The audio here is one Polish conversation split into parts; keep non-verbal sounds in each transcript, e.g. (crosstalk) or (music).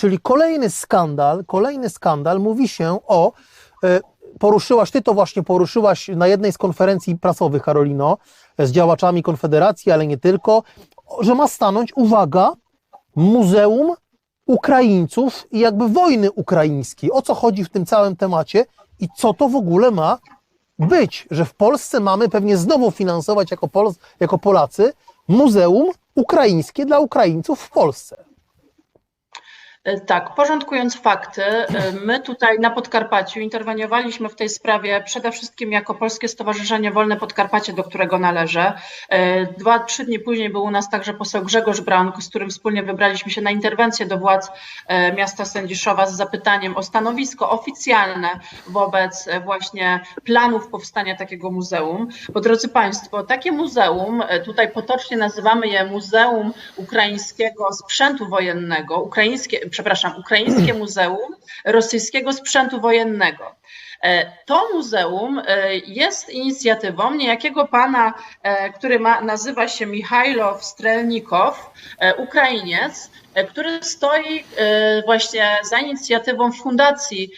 Czyli kolejny skandal, kolejny skandal, mówi się o, e, poruszyłaś, ty to właśnie poruszyłaś na jednej z konferencji prasowych, Karolino, z działaczami Konfederacji, ale nie tylko, że ma stanąć, uwaga, Muzeum Ukraińców i jakby wojny ukraińskiej. O co chodzi w tym całym temacie i co to w ogóle ma być, że w Polsce mamy pewnie znowu finansować jako, Pol jako Polacy Muzeum Ukraińskie dla Ukraińców w Polsce. E, tak, porządkując fakty, e, my tutaj na Podkarpaciu interweniowaliśmy w tej sprawie przede wszystkim jako Polskie Stowarzyszenie Wolne Podkarpacie, do którego należę. E, dwa, trzy dni później był u nas także poseł Grzegorz Braun, z którym wspólnie wybraliśmy się na interwencję do władz miasta Sędziszowa z zapytaniem o stanowisko oficjalne wobec właśnie planów powstania takiego muzeum. Bo drodzy Państwo, takie muzeum, tutaj potocznie nazywamy je Muzeum Ukraińskiego Sprzętu Wojennego, ukraińskie, przepraszam, Ukraińskie Muzeum Rosyjskiego Sprzętu Wojennego. E, to muzeum e, jest inicjatywą niejakiego pana, e, który ma, nazywa się Michajlow Strelnikow, Ukrainiec, który stoi właśnie za inicjatywą Fundacji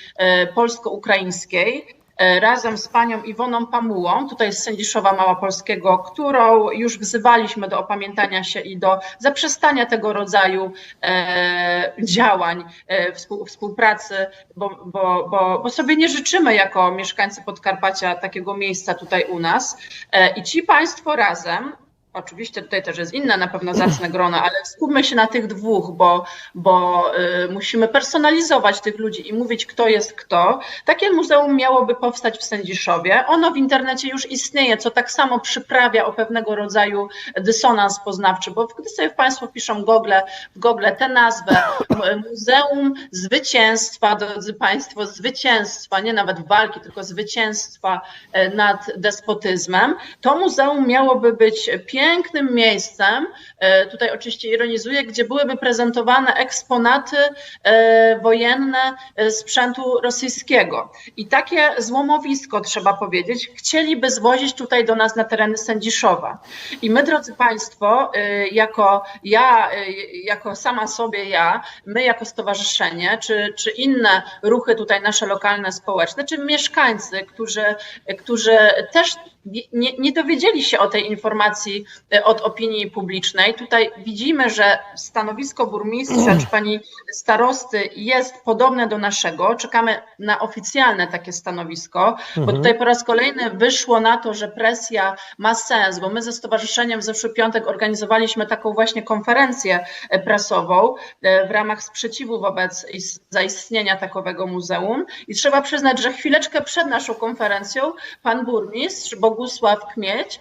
Polsko-Ukraińskiej razem z panią Iwoną Pamułą, tutaj z Sędziszowa Małopolskiego, którą już wzywaliśmy do opamiętania się i do zaprzestania tego rodzaju e, działań e, współpracy, bo, bo, bo, bo sobie nie życzymy jako mieszkańcy Podkarpacia takiego miejsca tutaj u nas. I ci państwo razem Oczywiście tutaj też jest inne na pewno zacne grono, ale skupmy się na tych dwóch, bo, bo y, musimy personalizować tych ludzi i mówić, kto jest kto. Takie muzeum miałoby powstać w Sędziszowie. Ono w internecie już istnieje, co tak samo przyprawia o pewnego rodzaju dysonans poznawczy, bo gdy sobie Państwo piszą Google, w Google tę nazwę Muzeum Zwycięstwa, drodzy Państwo, zwycięstwa, nie nawet walki, tylko zwycięstwa e, nad despotyzmem, to muzeum miałoby być piękne, pięknym miejscem, e, tutaj oczywiście ironizuję, gdzie byłyby prezentowane eksponaty e, wojenne e, sprzętu rosyjskiego. I takie złomowisko, trzeba powiedzieć, chcieliby zwozić tutaj do nas na tereny Sędziszowa. I my, drodzy Państwo, jako ja, jako sama sobie ja, my jako stowarzyszenie, czy, czy inne ruchy tutaj nasze lokalne, społeczne, czy mieszkańcy, którzy, którzy też nie, nie dowiedzieli się o tej informacji e, od opinii publicznej. Tutaj widzimy, że stanowisko burmistrza czy pani starosty jest podobne do naszego. Czekamy na oficjalne takie stanowisko, bo mhm. tutaj po raz kolejny wyszło na to, że presja ma sens, bo my ze stowarzyszeniem w zeszły piątek organizowaliśmy taką właśnie konferencję e, prasową e, w ramach sprzeciwu wobec zaistnienia takowego muzeum. I trzeba przyznać, że chwileczkę przed naszą konferencją pan burmistrz, bo Bogusław Kmieć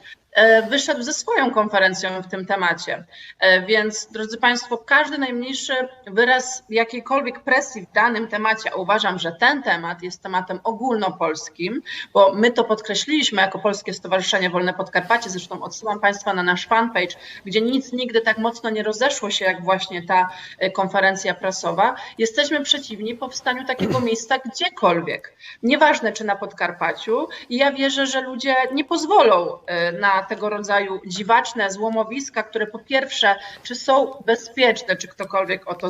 wyszedł ze swoją konferencją w tym temacie. E, więc, drodzy Państwo, każdy najmniejszy wyraz jakiejkolwiek presji w danym temacie, a uważam, że ten temat jest tematem ogólnopolskim, bo my to podkreśliliśmy jako Polskie Stowarzyszenie Wolne Podkarpacie, zresztą odsyłam Państwa na nasz fanpage, gdzie nic nigdy tak mocno nie rozeszło się, jak właśnie ta e, konferencja prasowa. Jesteśmy przeciwni powstaniu takiego (clears throat) miejsca gdziekolwiek. Nieważne, czy na Podkarpaciu. I ja wierzę, że ludzie nie pozwolą na tego rodzaju dziwaczne złomowiska, które po pierwsze, czy są bezpieczne, czy ktokolwiek o to,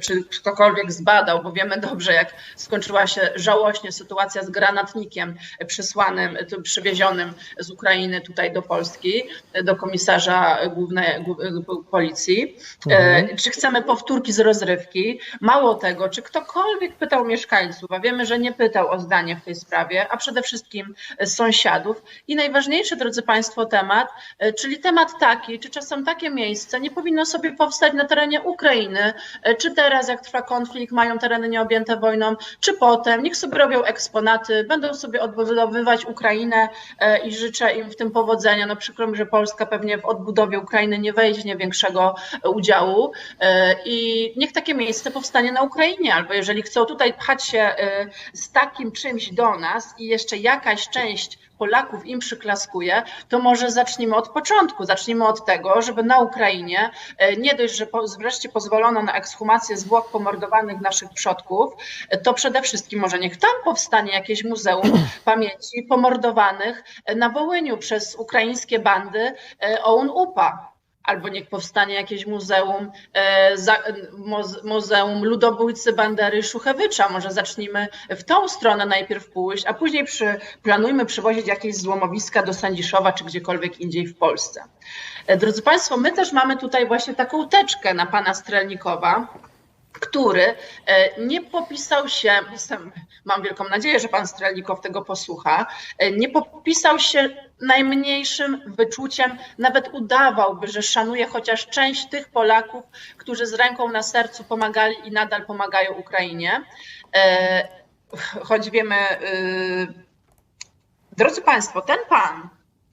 czy ktokolwiek zbadał, bo wiemy dobrze, jak skończyła się żałośnie sytuacja z granatnikiem przysłanym, przywiezionym z Ukrainy tutaj do Polski, do komisarza głównej policji. Mhm. Czy chcemy powtórki z rozrywki? Mało tego, czy ktokolwiek pytał mieszkańców, a wiemy, że nie pytał o zdanie w tej sprawie, a przede wszystkim sąsiadów. I najważniejsze, drodzy Państwo, Państwo temat, e, czyli temat taki, czy czasem takie miejsce nie powinno sobie powstać na terenie Ukrainy, e, czy teraz, jak trwa konflikt, mają tereny nieobjęte wojną, czy potem, niech sobie robią eksponaty, będą sobie odbudowywać Ukrainę e, i życzę im w tym powodzenia. No przykro mi, że Polska pewnie w odbudowie Ukrainy nie weźmie większego udziału i niech takie miejsce powstanie na Ukrainie, albo jeżeli chcą tutaj pchać się z takim czymś do nas i jeszcze jakaś część Polaków im przyklaskuje, to może zacznijmy od początku. Zacznijmy od tego, żeby na Ukrainie e, nie dość, że wreszcie pozwolono na ekshumację zwłok pomordowanych naszych przodków, e, to przede wszystkim może niech tam powstanie jakieś muzeum (clears throat) pamięci pomordowanych na Wołyniu przez ukraińskie bandy e, OUN-UPA albo niech powstanie jakieś muzeum, muzeum ludobójcy Bandery Szuchewicza. Może zacznijmy w tą stronę najpierw pójść, a później przy, planujmy przywozić jakieś złomowiska do Sędziszowa czy gdziekolwiek indziej w Polsce. Drodzy Państwo, my też mamy tutaj właśnie taką teczkę na pana Strelnikowa który e, nie popisał się, mam wielką nadzieję, że pan Strelnikow tego posłucha, e, nie popisał się najmniejszym wyczuciem, nawet udawałby, że szanuje chociaż część tych Polaków, którzy z ręką na sercu pomagali i nadal pomagają Ukrainie. E, choć wiemy, drodzy Państwo, ten pan,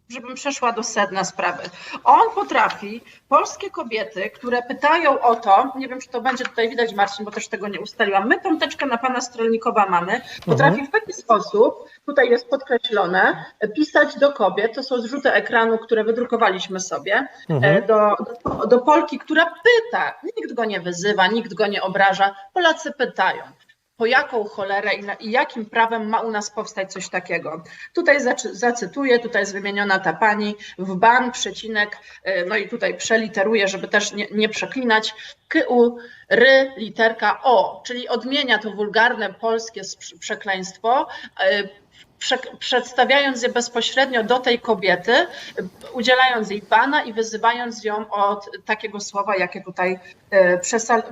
żebym przeszła do sedna sprawy. On potrafi, polskie kobiety, które pytają o to, nie wiem, czy to będzie tutaj widać, Marcin, bo też tego nie ustaliłam, my tą teczkę na pana Strelnikowa mamy, potrafi mhm. w taki sposób, tutaj jest podkreślone, pisać do kobiet, to są zrzuty ekranu, które wydrukowaliśmy sobie, mhm. do, do, do Polki, która pyta, nikt go nie wyzywa, nikt go nie obraża, Polacy pytają po jaką cholerę i, na, i, jakim prawem ma u nas powstać coś takiego. Tutaj zacytuję, tutaj jest wymieniona ta pani w ban, przecinek, e, no i tutaj przeliteruję, żeby też nie, nie przeklinać, u ry, literka o, czyli odmienia to wulgarne polskie przekleństwo, e, prze, przedstawiając je bezpośrednio do tej kobiety, udzielając jej bana i wyzywając ją od takiego słowa, jakie tutaj e,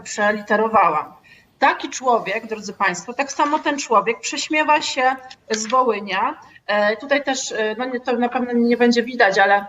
przeliterowałam taki człowiek, drodzy Państwo, tak samo ten człowiek prześmiewa się z Wołynia, tutaj też, e, no to na pewno nie będzie widać, ale e,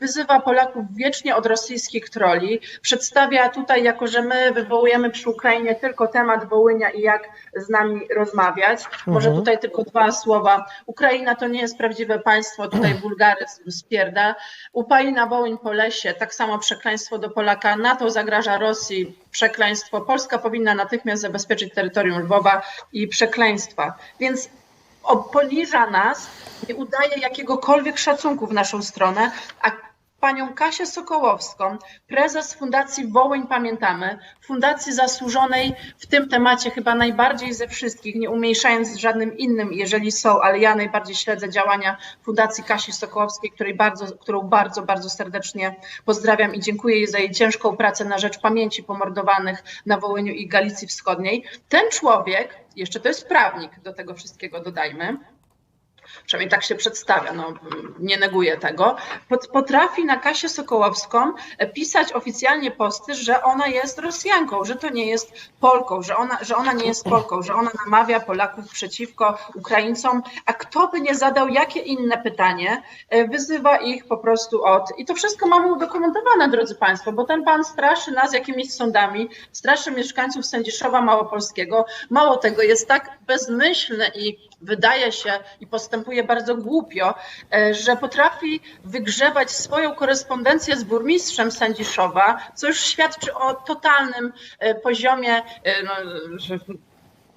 wyzywa Polaków wiecznie od rosyjskich troli. Przedstawia tutaj, jako że my wywołujemy przy Ukrainie tylko temat Wołynia i jak z nami rozmawiać. Może mhm. tutaj tylko dwa słowa. Ukraina to nie jest prawdziwe państwo, tutaj (clears throat) wulgaryzm spierda. Upali na Wołyń po lesie, tak samo przekleństwo do Polaka. NATO zagraża Rosji, przekleństwo. Polska powinna natychmiast zabezpieczyć terytorium Lwowa i przekleństwa. Więc poniża nas, nie udaje jakiegokolwiek szacunku w naszą stronę, a panią Kasię Sokołowską, prezes Fundacji Wołyń Pamiętamy, fundacji zasłużonej w tym temacie chyba najbardziej ze wszystkich, nie umniejszając żadnym innym, jeżeli są, ale ja najbardziej śledzę działania Fundacji Kasi Sokołowskiej, której bardzo, którą bardzo, bardzo serdecznie pozdrawiam i dziękuję jej za jej ciężką pracę na rzecz pamięci pomordowanych na Wołyniu i Galicji Wschodniej. Ten człowiek, jeszcze to jest prawnik, do tego wszystkiego dodajmy, przynajmniej tak się przedstawia, no, nie neguję tego, potrafi na Kasię Sokołowską pisać oficjalnie posty, że ona jest Rosjanką, że to nie jest Polką, że ona, że ona nie jest Polką, że ona namawia Polaków przeciwko Ukraińcom, a kto by nie zadał jakie inne pytanie, e, wyzywa ich po prostu od... I to wszystko mamy udokumentowane, drodzy Państwo, bo ten pan straszy nas jakimiś sądami, straszy mieszkańców Sędziszowa Małopolskiego. Mało tego, jest tak bezmyślny i wydaje się i postępuje bardzo głupio, e, że potrafi wygrzewać swoją korespondencję z burmistrzem Sędziszowa, co już świadczy o totalnym e, poziomie e, no,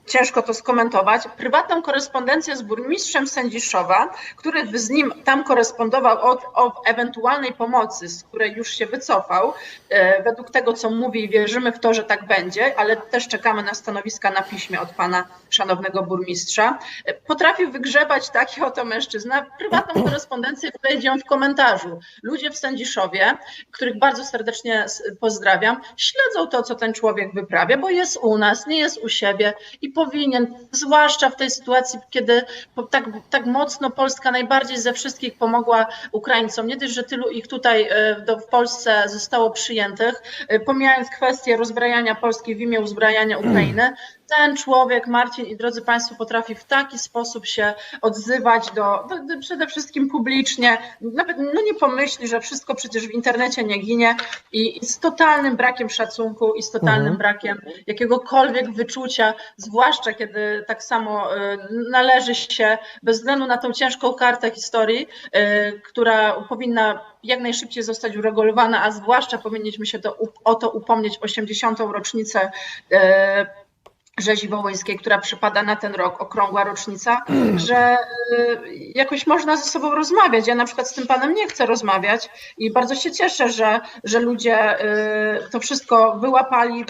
ciężko to skomentować, prywatną korespondencję z burmistrzem Sędziszowa, który z nim tam korespondował o, o ewentualnej pomocy, z której już się wycofał. E, według tego, co mówi, wierzymy w to, że tak będzie, ale też czekamy na stanowiska na piśmie od pana szanownego burmistrza. E, potrafił wygrzebać taki oto mężczyzna prywatną korespondencję, wejdzie w komentarzu. Ludzie w Sędziszowie, których bardzo serdecznie pozdrawiam, śledzą to, co ten człowiek wyprawia, bo jest u nas, nie jest u siebie i powinien, zwłaszcza w tej sytuacji, kiedy tak, tak mocno Polska najbardziej ze wszystkich pomogła Ukraińcom. Nie dość, że tylu ich tutaj e, do, w Polsce zostało przyjętych, e, pomijając kwestię rozbrajania Polski w imię uzbrajania Ukrainy, ten człowiek, Marcin i drodzy Państwo, potrafi w taki sposób się odzywać do, do, do, przede wszystkim publicznie, nawet no nie pomyśli, że wszystko przecież w internecie nie ginie i, i z totalnym brakiem szacunku i z totalnym mhm. brakiem jakiegokolwiek wyczucia, zwłaszcza kiedy tak samo y, należy się, bez względu na tą ciężką kartę historii, y, która powinna jak najszybciej zostać uregulowana, a zwłaszcza powinniśmy się to, o to upomnieć 80. rocznicę y, rzezi wołyńskiej, która przypada na ten rok, okrągła rocznica, (clears throat) że y, jakoś można ze sobą rozmawiać. Ja na przykład z tym panem nie chcę rozmawiać i bardzo się cieszę, że, że ludzie y, to wszystko wyłapali,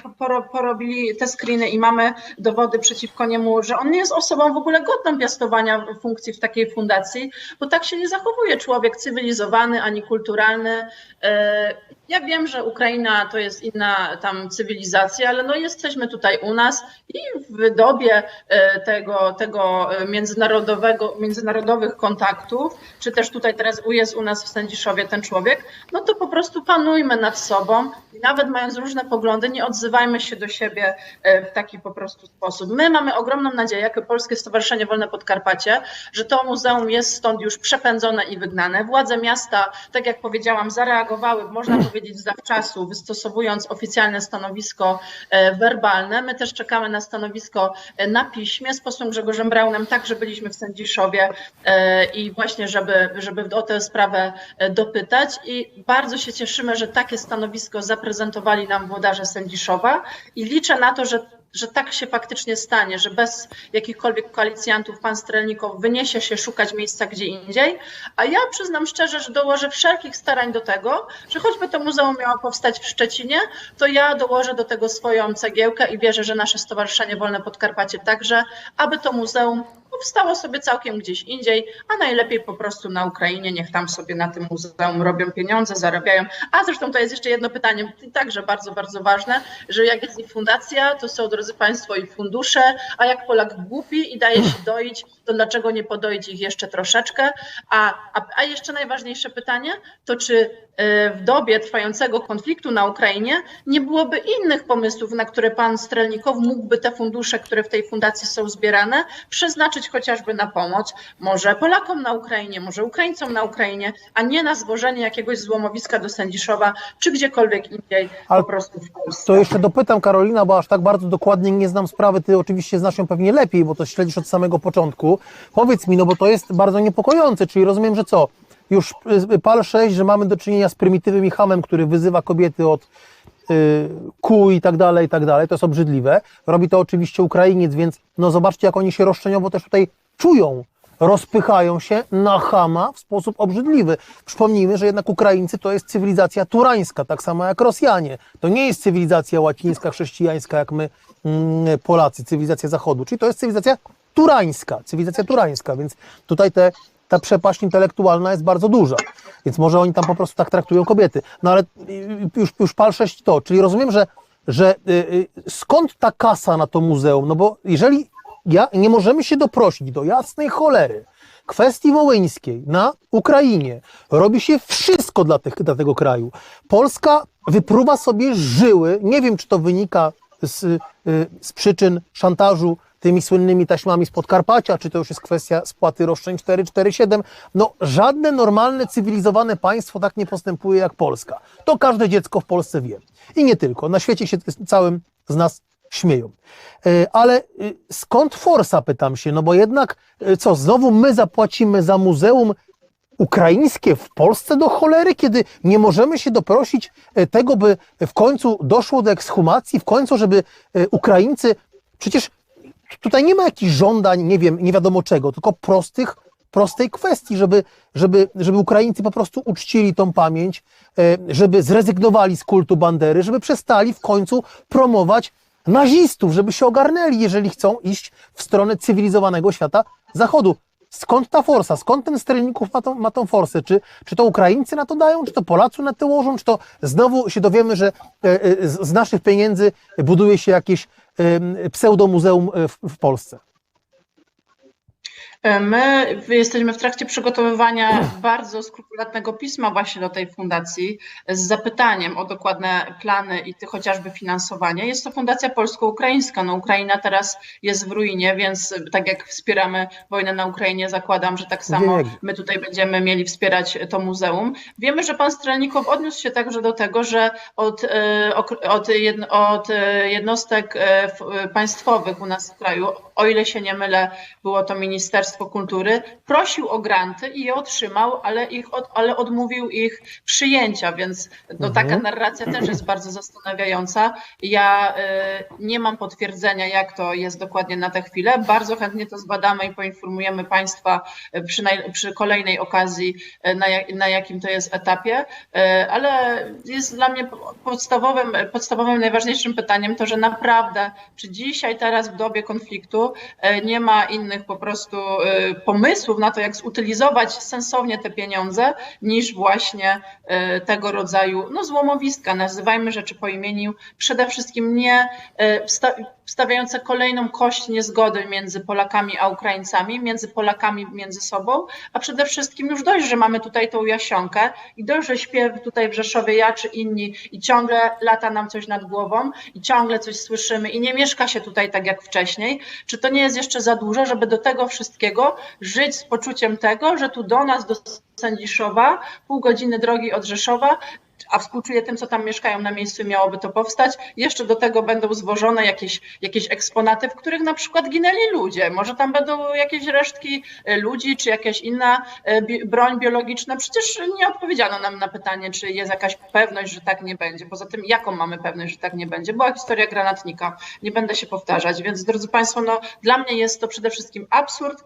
porobili te screeny i mamy dowody przeciwko niemu, że on nie jest osobą w ogóle godną piastowania funkcji w takiej fundacji, bo tak się nie zachowuje człowiek cywilizowany ani kulturalny. Ja wiem, że Ukraina to jest inna tam cywilizacja, ale no jesteśmy tutaj u nas i w dobie e, tego, tego międzynarodowego, międzynarodowych kontaktów, czy też tutaj teraz jest u nas w Sędziszowie ten człowiek, no to po prostu panujmy nad sobą i nawet mając różne poglądy, nie odzywajmy się do siebie e, w taki po prostu sposób. My mamy ogromną nadzieję, jako Polskie Stowarzyszenie Wolne Podkarpacie, że to muzeum jest stąd już przepędzone i wygnane. Władze miasta, tak jak powiedziałam, zareagowały, można (clears throat) powiedzieć, zawczasu, wystosowując oficjalne stanowisko e, werbalne. My też czekamy na stanowisko e, na piśmie. Z posłem Grzegorzem Braunem także byliśmy w Sędziszowie i właśnie, żeby, żeby o tę sprawę dopytać i bardzo się cieszymy, że takie stanowisko zaprezentowali nam włodarze Sędziszowa i liczę na to, że że tak się faktycznie stanie, że bez jakichkolwiek koalicjantów pan Strelnikow wyniesie się szukać miejsca gdzie indziej, a ja przyznam szczerze, że dołożę wszelkich starań do tego, że choćby to muzeum miało powstać w Szczecinie, to ja dołożę do tego swoją cegiełkę i wierzę, że nasze Stowarzyszenie Wolne Podkarpacie także, aby to muzeum powstało sobie całkiem gdzieś indziej, a najlepiej po prostu na Ukrainie, niech tam sobie na tym muzeum robią pieniądze, zarabiają. A zresztą to jest jeszcze jedno pytanie, także bardzo, bardzo ważne, że jak jest fundacja, to są, drodzy Państwo, i fundusze, a jak Polak głupi i daje się doić, to dlaczego nie podoić ich jeszcze troszeczkę? A, a, a jeszcze najważniejsze pytanie, to czy e, w dobie trwającego konfliktu na Ukrainie nie byłoby innych pomysłów, na które pan Strelnikow mógłby te fundusze, które w tej fundacji są zbierane, przeznaczyć chociażby na pomoc, może Polakom na Ukrainie, może Ukraińcom na Ukrainie, a nie na zwożenie jakiegoś złomowiska do Sędziszowa, czy gdziekolwiek indziej Ale po prostu w Polsce. To jeszcze dopytam Karolina, bo aż tak bardzo dokładnie nie znam sprawy. Ty oczywiście znasz ją pewnie lepiej, bo to śledzisz od samego początku. Powiedz mi, no bo to jest bardzo niepokojące, czyli rozumiem, że co? Już y, pal 6, że mamy do czynienia z prymitywem i hamem, który wyzywa kobiety od y, kół i tak dalej, i tak dalej. To jest obrzydliwe. Robi to oczywiście Ukrainiec, więc no zobaczcie, jak oni się roszczeniowo też tutaj czują. Rozpychają się na chama w sposób obrzydliwy. Przypomnijmy, że jednak Ukraińcy to jest cywilizacja turańska, tak samo jak Rosjanie. To nie jest cywilizacja łacińska, chrześcijańska, jak my mm, Polacy, cywilizacja Zachodu. Czyli to jest cywilizacja turańska, cywilizacja turańska, więc tutaj te, ta przepaść intelektualna jest bardzo duża. Więc może oni tam po prostu tak traktują kobiety. No ale y, już, już pal 6 to, czyli rozumiem, że, że y, y, skąd ta kasa na to muzeum? No bo jeżeli ja, nie możemy się doprosić do jasnej cholery kwestii wołyńskiej na Ukrainie, robi się wszystko dla, tych, dla tego kraju. Polska wypruwa sobie żyły, nie wiem czy to wynika z, y, z przyczyn szantażu tymi słynnymi taśmami z Podkarpacia, czy to już jest kwestia spłaty roszczeń 447. No, żadne normalne, cywilizowane państwo tak nie postępuje jak Polska. To każde dziecko w Polsce wie. I nie tylko. Na świecie się całym z nas śmieją. E, Ale e, skąd forsa, pytam się, no bo jednak, e, co, znowu my zapłacimy za muzeum ukraińskie w Polsce do cholery, kiedy nie możemy się doprosić e, tego, by w końcu doszło do ekshumacji, w końcu, żeby Ukraińcy, przecież tutaj nie ma jakichś żądań, nie wiem, nie wiadomo czego, tylko prostych, prostej kwestii, żeby, żeby, żeby Ukraińcy po prostu uczcili tą pamięć, żeby zrezygnowali z kultu bandery, żeby przestali w końcu promować nazistów, żeby się ogarnęli, jeżeli chcą iść w stronę cywilizowanego świata Zachodu. Skąd ta forsa? Skąd ten Strelników ma tą, ma tą forsę? Czy, czy to Ukraińcy na to dają? Czy to Polacy na to łożą? Czy to znowu się dowiemy, że e, e, z naszych pieniędzy buduje się jakieś pseudomuzeum e, w, w Polsce? My jesteśmy w trakcie przygotowywania (clears throat) bardzo skrupulatnego pisma właśnie do tej fundacji z zapytaniem o dokładne plany i chociażby finansowanie. Jest to fundacja polsko-ukraińska. No, Ukraina teraz jest w ruinie, więc tak jak wspieramy wojnę na Ukrainie, zakładam, że tak samo my tutaj będziemy mieli wspierać to muzeum. Wiemy, że pan Strelnikow odniósł się także do tego, że od, e, od, od e, jednostek e, e, państwowych u nas w kraju, o ile się nie mylę, było to Ministerstwo Kultury, prosił o granty i je otrzymał, ale, ich od, ale odmówił ich przyjęcia, więc no, taka narracja też jest bardzo zastanawiająca. Ja e, nie mam potwierdzenia, jak to jest dokładnie na tę chwilę. Bardzo chętnie to zbadamy i poinformujemy Państwa przy, naj, przy kolejnej okazji, e, na, jak, na jakim to jest etapie, E, ale jest dla mnie podstawowym, podstawowym, najważniejszym pytaniem to, że naprawdę, czy dzisiaj, teraz w dobie konfliktu e, nie ma innych po prostu y, pomysłów na to, jak zutylizować sensownie te pieniądze, niż właśnie y, tego rodzaju no, złomowiska. Nazywajmy rzeczy po imieniu. Przede wszystkim nie wstawiające kolejną kość niezgody między Polakami a Ukraińcami, między Polakami między sobą, a przede wszystkim już dość, że mamy tutaj tą jasionkę i dość, że śpiew tutaj w Rzeszowie ja czy inni i ciągle lata nam coś nad głową i ciągle coś słyszymy i nie mieszka się tutaj tak jak wcześniej. Czy to nie jest jeszcze za dużo, żeby do tego wszystkiego żyć z poczuciem tego, że tu do nas, do Sędziszowa, pół godziny drogi od Rzeszowa, a współczuję tym, co tam mieszkają na miejscu miałoby to powstać. Jeszcze do tego będą zwożone jakieś, jakieś eksponaty, w których na przykład ginęli ludzie. Może tam będą jakieś resztki e, ludzi, czy jakaś inna e, broń biologiczna. Przecież nie odpowiedziano nam na pytanie, czy jest jakaś pewność, że tak nie będzie. Poza tym, jaką mamy pewność, że tak nie będzie? Była historia granatnika. Nie będę się powtarzać. Więc, drodzy Państwo, no, dla mnie jest to przede wszystkim absurd.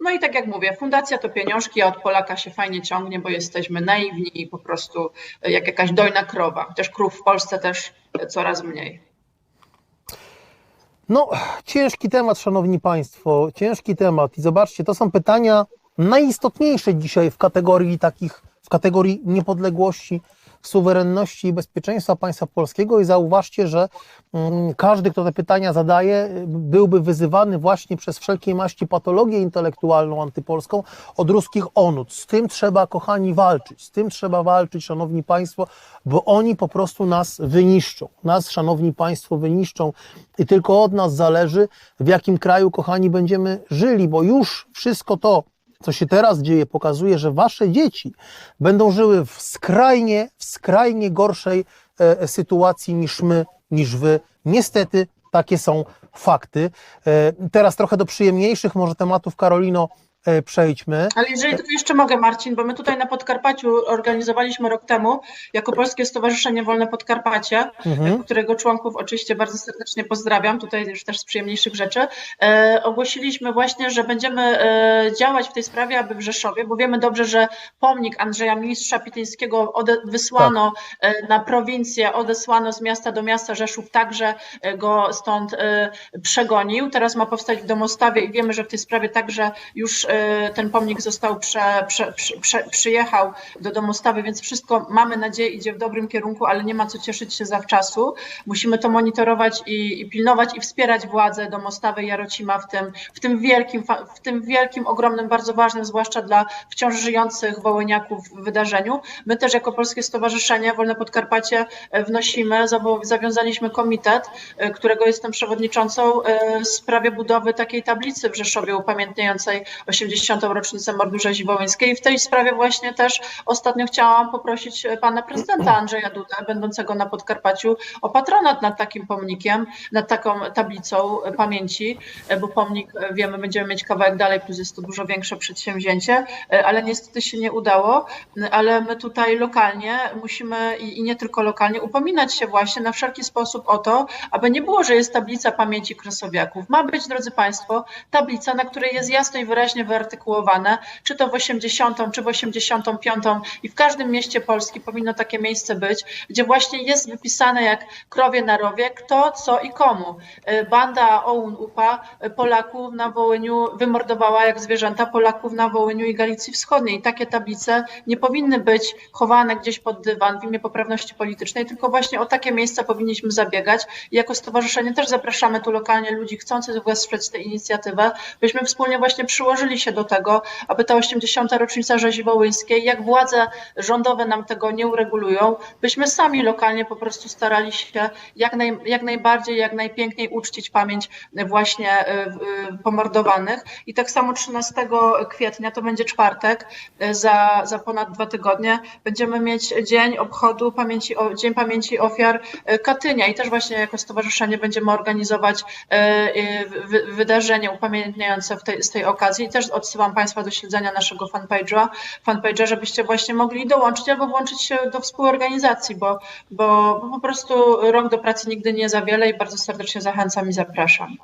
No i tak jak mówię, fundacja to pieniążki, a od Polaka się fajnie ciągnie, bo jesteśmy naiwni i po prostu jak jakaś dojna krowa. Chociaż krów w Polsce też coraz mniej. No, ciężki temat, szanowni państwo, ciężki temat. I zobaczcie, to są pytania najistotniejsze dzisiaj w kategorii takich, w kategorii niepodległości suwerenności i bezpieczeństwa państwa polskiego i zauważcie, że mm, każdy, kto te pytania zadaje, byłby wyzywany właśnie przez wszelkiej maści patologię intelektualną antypolską od ruskich onut. Z tym trzeba, kochani, walczyć. Z tym trzeba walczyć, szanowni państwo, bo oni po prostu nas wyniszczą. Nas, szanowni państwo, wyniszczą i tylko od nas zależy, w jakim kraju, kochani, będziemy żyli, bo już wszystko to, co się teraz dzieje, pokazuje, że wasze dzieci będą żyły w skrajnie, w skrajnie gorszej e, sytuacji niż my, niż wy. Niestety takie są fakty. E, teraz trochę do przyjemniejszych może tematów, Karolino, E, przejdźmy. Ale jeżeli tylko jeszcze mogę, Marcin, bo my tutaj na Podkarpaciu organizowaliśmy rok temu jako Polskie Stowarzyszenie Wolne Podkarpacie, mhm. którego członków oczywiście bardzo serdecznie pozdrawiam, tutaj już też z przyjemniejszych rzeczy. E, ogłosiliśmy właśnie, że będziemy e, działać w tej sprawie, aby w Rzeszowie, bo wiemy dobrze, że pomnik Andrzeja Mistrza Pityńskiego wysłano tak. e, na prowincję, odesłano z miasta do miasta Rzeszów, także e, go stąd e, przegonił. Teraz ma powstać w Domostawie i wiemy, że w tej sprawie także już ten pomnik został prze, prze, prze, przyjechał do domostawy, więc wszystko mamy nadzieję idzie w dobrym kierunku, ale nie ma co cieszyć się zawczasu. Musimy to monitorować i, i pilnować i wspierać władze domostawy Jarocima w tym, w tym wielkim, w tym wielkim, ogromnym, bardzo ważnym, zwłaszcza dla wciąż żyjących wołyniaków wydarzeniu. My też jako Polskie Stowarzyszenie Wolne Podkarpacie e, wnosimy, zawiązaliśmy komitet, e, którego jestem przewodniczącą e, w sprawie budowy takiej tablicy w Rzeszowie upamiętniającej 80 80. rocznicę mordu rzezi wołyńskiej. I w tej sprawie właśnie też ostatnio chciałam poprosić pana prezydenta Andrzeja Dudę, będącego na Podkarpaciu, o patronat nad takim pomnikiem, nad taką tablicą pamięci, bo pomnik, wiemy, będziemy mieć kawałek dalej, plus jest to dużo większe przedsięwzięcie, ale niestety się nie udało, ale my tutaj lokalnie musimy i, nie tylko lokalnie upominać się właśnie na wszelki sposób o to, aby nie było, że jest tablica pamięci krasowiaków. Ma być, drodzy Państwo, tablica, na której jest jasno i wyraźnie wyartykułowane, czy to w 80, czy w 85 i w każdym mieście Polski powinno takie miejsce być, gdzie właśnie jest wypisane jak krowie na rowie, kto, co i komu. Y, banda OUN UPA y, Polaków na Wołyniu wymordowała jak zwierzęta Polaków na Wołyniu i Galicji Wschodniej. Takie tablice nie powinny być chowane gdzieś pod dywan w imię poprawności politycznej, tylko właśnie o takie miejsca powinniśmy zabiegać. Jako stowarzyszenie też zapraszamy tu lokalnie ludzi chcących wesprzeć tę inicjatywę, byśmy wspólnie właśnie przyłożyli się do tego, aby ta 80. rocznica rzezi wołyńskiej, jak władze rządowe nam tego nie uregulują, byśmy sami lokalnie po prostu starali się jak, naj, jak najbardziej, jak najpiękniej uczcić pamięć właśnie y, y, pomordowanych. I tak samo 13 kwietnia, to będzie czwartek, y, za, za ponad dwa tygodnie, będziemy mieć dzień obchodu pamięci, Dzień Pamięci Ofiar Katynia i też właśnie jako stowarzyszenie będziemy organizować wydarzenie upamiętniające tej, z tej okazji i też odsyłam Państwa do śledzenia naszego fanpage'a, fanpage'a, żebyście właśnie mogli dołączyć albo włączyć się do współorganizacji, bo, bo, bo po prostu rok do pracy nigdy nie za wiele i bardzo serdecznie zachęcam i zapraszam.